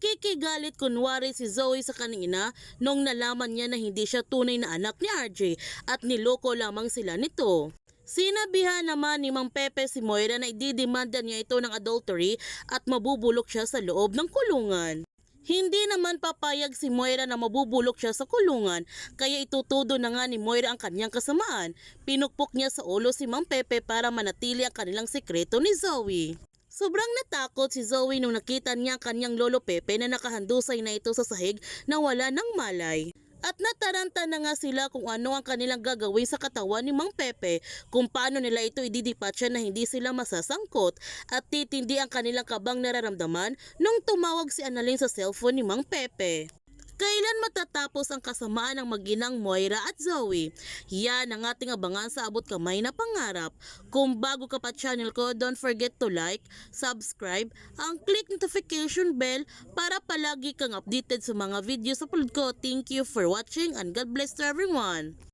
Nakigalit kunwari si Zoe sa kanina nung nalaman niya na hindi siya tunay na anak ni RJ at niloko lamang sila nito. Sinabihan naman ni Mang Pepe si Moira na ididemanda niya ito ng adultery at mabubulok siya sa loob ng kulungan. Hindi naman papayag si Moira na mabubulok siya sa kulungan kaya itutudo na nga ni Moira ang kanyang kasamaan. Pinukpok niya sa ulo si Mang Pepe para manatili ang kanilang sekreto ni Zoe. Sobrang natakot si Zoe nung nakita niya ang kanyang lolo Pepe na nakahandusay na ito sa sahig na wala ng malay. At nataranta na nga sila kung ano ang kanilang gagawin sa katawan ni Mang Pepe, kung paano nila ito ididipatsa na hindi sila masasangkot at titindi ang kanilang kabang nararamdaman nung tumawag si Annalyn sa cellphone ni Mang Pepe. Kailan matatapos ang kasamaan ng maginang Moira at Zoe? Yan ang ating abangan sa abot kamay na pangarap. Kung bago ka pa channel ko, don't forget to like, subscribe, ang click notification bell para palagi kang updated sa mga videos upload ko. Thank you for watching and God bless to everyone.